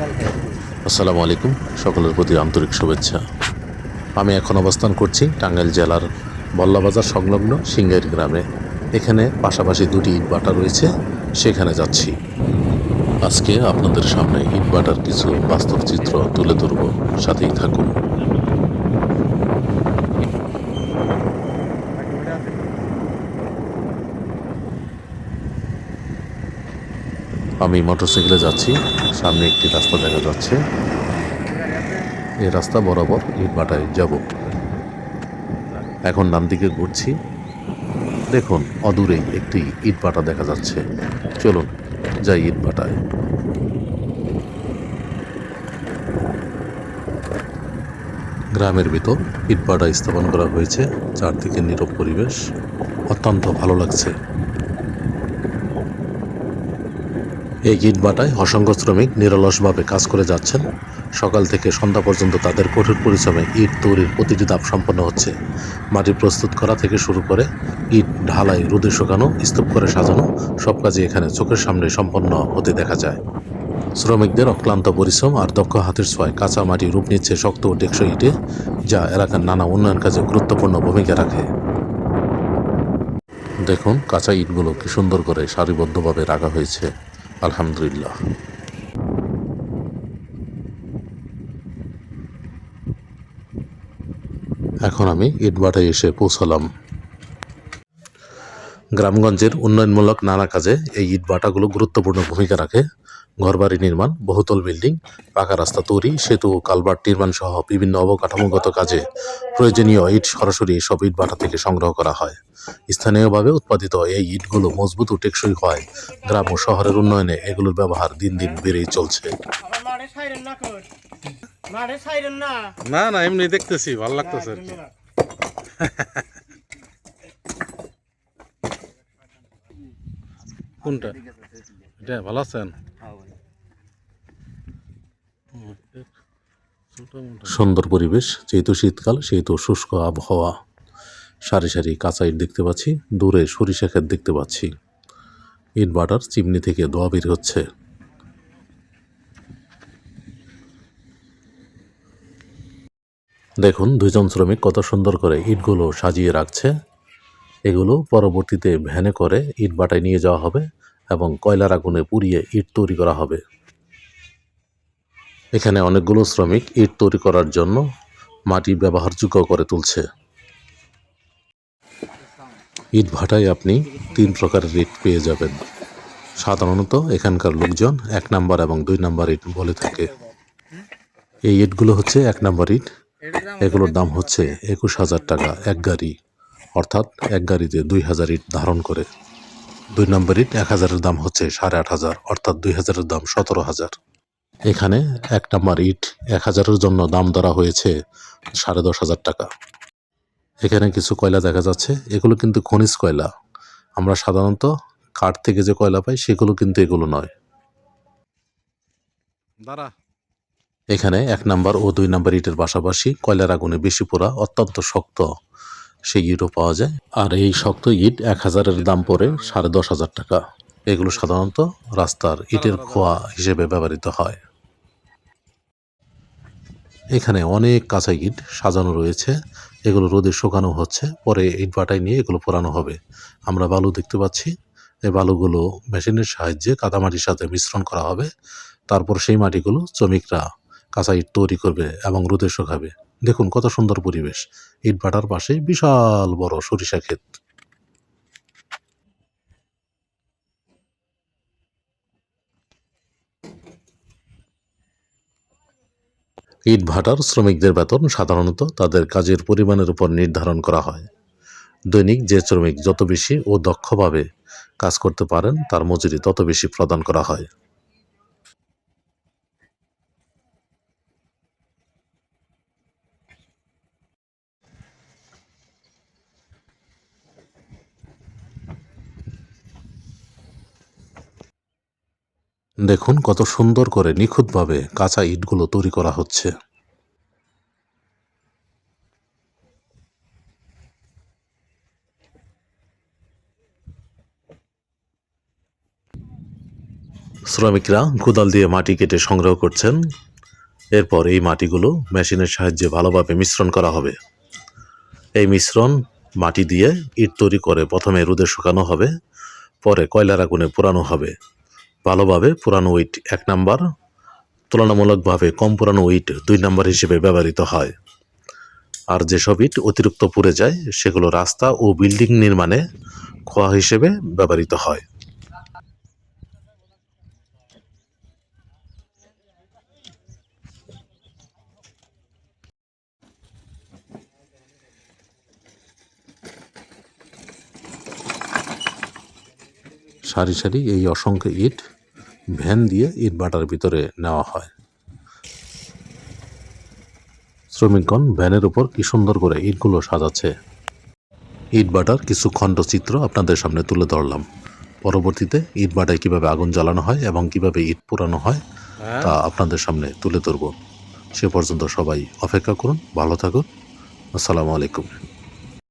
আসসালামু আলাইকুম। সকলের প্রতি আন্তরিক শুভেচ্ছা। আমি এখন অবস্থান করছি টাঙ্গাইল জেলার বল্লাবাজার সংলগ্ন সিঙ্গাইর গ্রামে। এখানে পাশাপাশি দুটি ইটবাটা রয়েছে, সেখানে যাচ্ছি। আজকে আপনাদের সামনে ইটবাটার কিছু বাস্তব চিত্র তুলে ধরব। সাথেই থাকুন। আমি মোটরসাইকেলে যাচ্ছি, সামনে একটি রাস্তা দেখা যাচ্ছে। এই রাস্তা বরাবর ইটভাটায় যাব। এখন ডান দিকে ঘুরছি। দেখুন, অদূরেই একটি ইটভাটা দেখা যাচ্ছে। চলুন, যাই ইটভাটায়। গ্রামের ভিতর ইটভাটা স্থাপন করা হয়েছে, চারদিকে নীরব পরিবেশ। অত্যন্ত ভালো লাগছে। এই ইটভাটায় অসংখ্য শ্রমিক নিরলসভাবে কাজ করে যাচ্ছেন। সকাল থেকে সন্ধ্যা পর্যন্ত তাদের কঠোর পরিশ্রমে ইট তৈরির প্রতিটি ধাপ সম্পন্ন হচ্ছে। মাটি প্রস্তুত করা থেকে শুরু করে ইট ঢালাই, রোদে শুকানো, স্তূপ করে সাজানো সব কাজই এখানে চোখের সামনে সম্পন্ন হতে দেখা যায়। শ্রমিকদের অক্লান্ত পরিশ্রম আর দক্ষ হাতের ছোঁয়ায় কাঁচা মাটি রূপ নিচ্ছে শক্ত ও টেকসই ইটে, যা এলাকার নানা উন্নয়ন কাজে গুরুত্বপূর্ণ ভূমিকা রাখে। দেখুন, কাঁচা ইটগুলো কি সুন্দর করে সারিবদ্ধভাবে রাখা হয়েছে। আলহামদুলিল্লাহ। এখন আমি ইটভাটায় এসে পৌঁছালাম। গ্রামগঞ্জের উন্নয়নমূলক নানা কাজে এই ইটভাটাগুলো গুরুত্বপূর্ণ ভূমিকা রাখে। ঘরবাড়ি নির্মাণ বহুতল বিল্ডিং পাকা রাস্তা তৈরি সেতু ও কালভার্ট নির্মাণ সহ বিভিন্ন অবকাঠামোগত কাজে প্রয়োজনীয় ইট সরাসরি সব ইটভাটা থেকে সংগ্রহ করা হয়। স্থানীয়ভাবে উৎপাদিত এই ইটগুলো মজবুত ও টেকসই হয়। গ্রাম ও শহরের উন্নয়নে এগুলোর ব্যবহার দিন দিন বেড়েই চলছে। না কর। মাঠে সাইরেন না। না না এমনি দেখতেছি ভালো লাগতেছে আর কি। কোনটা? এটা ভালো আছেন? সুন্দর পরিবেশ, যেহেতু শীতকাল, সেহেতু শুষ্ক আবহাওয়া। সারি সারি কাঁচা ইট দেখতে পাচ্ছি, দূরে সরিষা ক্ষেত দেখতে পাচ্ছি। ইট বাটার চিমনি থেকে দোয়া বের হচ্ছে। দেখুন, দুইজন শ্রমিক কত সুন্দর করে ইটগুলো সাজিয়ে রাখছে। এগুলো পরবর্তীতে ভ্যানে করে ইট বাটায় নিয়ে যাওয়া হবে এবং কয়লার আগুনে পুড়িয়ে ইট তৈরি করা হবে। এখানে অনেকগুলো শ্রমিক ইট তৈরি করার জন্য মাটি ব্যবহারযোগ্য করে তুলছে। ইট ভাটায় আপনি তিন প্রকারের ইট পেয়ে যাবেন। সাধারণত এখানকার লোকজন এক নাম্বার এবং দুই নাম্বার ইট বলে থাকে। এই ইটগুলো হচ্ছে এক নাম্বার ইট। এগুলোর দাম হচ্ছে একুশ হাজার টাকা এক গাড়ি, অর্থাৎ এক গাড়িতে দুই হাজার ইট ধারণ করে। দুই নম্বর ইট এক হাজারের দাম হচ্ছে সাড়ে আট হাজার, অর্থাৎ দুই হাজারের দাম সতেরো হাজার। এখানে এক নাম্বার ইট এক হাজারের জন্য দাম ধরা হয়েছে সাড়ে দশ হাজার টাকা। এখানে কিছু কয়লা দেখা যাচ্ছে এগুলো কিন্তু খনিজ কয়লা। আমরা সাধারণত কাঠ থেকে যে কয়লা পাই সেগুলো কিন্তু এগুলো নয়। দাঁড়া। এখানে এক নাম্বার ও দুই নাম্বার ইটের পাশাপাশি কয়লার আগুনে বেশি পোড়া অত্যন্ত শক্ত সেই ইটও পাওয়া যায়। আর এই শক্ত ইট এক হাজারের দাম পড়ে সাড়ে দশ হাজার টাকা। এগুলো সাধারণত রাস্তার ইটের খোয়া হিসেবে ব্যবহৃত হয়। এখানে অনেক কাঁচা ইট সাজানো রয়েছে। এগুলো রোদে শুকানো হচ্ছে। পরে ইট বাটায় নিয়ে এগুলো পোড়ানো হবে। আমরা বালু দেখতে পাচ্ছি। এই বালুগুলো মেশিনের সাহায্যে কাদামাটির সাথে মিশ্রণ করা হবে। তারপর সেই মাটিগুলো শ্রমিকরা কাঁচা ইট তৈরি করবে এবং রোদে শুকাবে। দেখুন কত সুন্দর পরিবেশ। ইট ভাটার পাশে বিশাল বড় সরিষা ক্ষেত। ইট ভাটার শ্রমিকদের বেতন সাধারণত তাদের কাজের পরিমাণের উপর নির্ধারণ করা হয়। দৈনিক যে শ্রমিক যত বেশি ও দক্ষভাবে কাজ করতে পারেন, তার মজুরি তত বেশি প্রদান করা হয়। দেখুন কত সুন্দর করে নিখুঁতভাবে কাঁচা ইটগুলো তৈরি করা হচ্ছে। শ্রমিকরা কোদাল দিয়ে মাটি কেটে সংগ্রহ করছেন। এরপর এই মাটিগুলো মেশিনের সাহায্যে ভালোভাবে মিশ্রণ করা হবে। এই মিশ্রণ মাটি দিয়ে ইট তৈরি করে প্রথমে রোদে শুকানো হবে, পরে কয়লার আগুনে পোড়ানো হবে। ভালোভাবে পুরানো উইট এক নাম্বার, তুলনামূলকভাবে কম পুরানো উইট দুই নাম্বার হিসেবে ব্যবহৃত হয়। আর যেসব ইট অতিরিক্ত পুড়ে যায়, সেগুলো রাস্তা ও বিল্ডিং নির্মাণে খোয়া হিসেবে ব্যবহৃত হয়। সারি সারি এই অসংখ্য ইট ভ্যান দিয়ে ইট বাটার ভিতরে নেওয়া হয়। শ্রমিকগণ ভ্যানের উপর কি সুন্দর করে ইটগুলো সাজাচ্ছে। ইট বাটার কিছু খণ্ডচিত্র আপনাদের সামনে তুলে ধরলাম। পরবর্তীতে ইট বাটায় কীভাবে আগুন জ্বালানো হয় এবং কীভাবে ইট পোড়ানো হয় হ্যাঁ। তা আপনাদের সামনে তুলে ধরব। সে পর্যন্ত সবাই অপেক্ষা করুন ভালো থাকুন। আসসালামু আলাইকুম।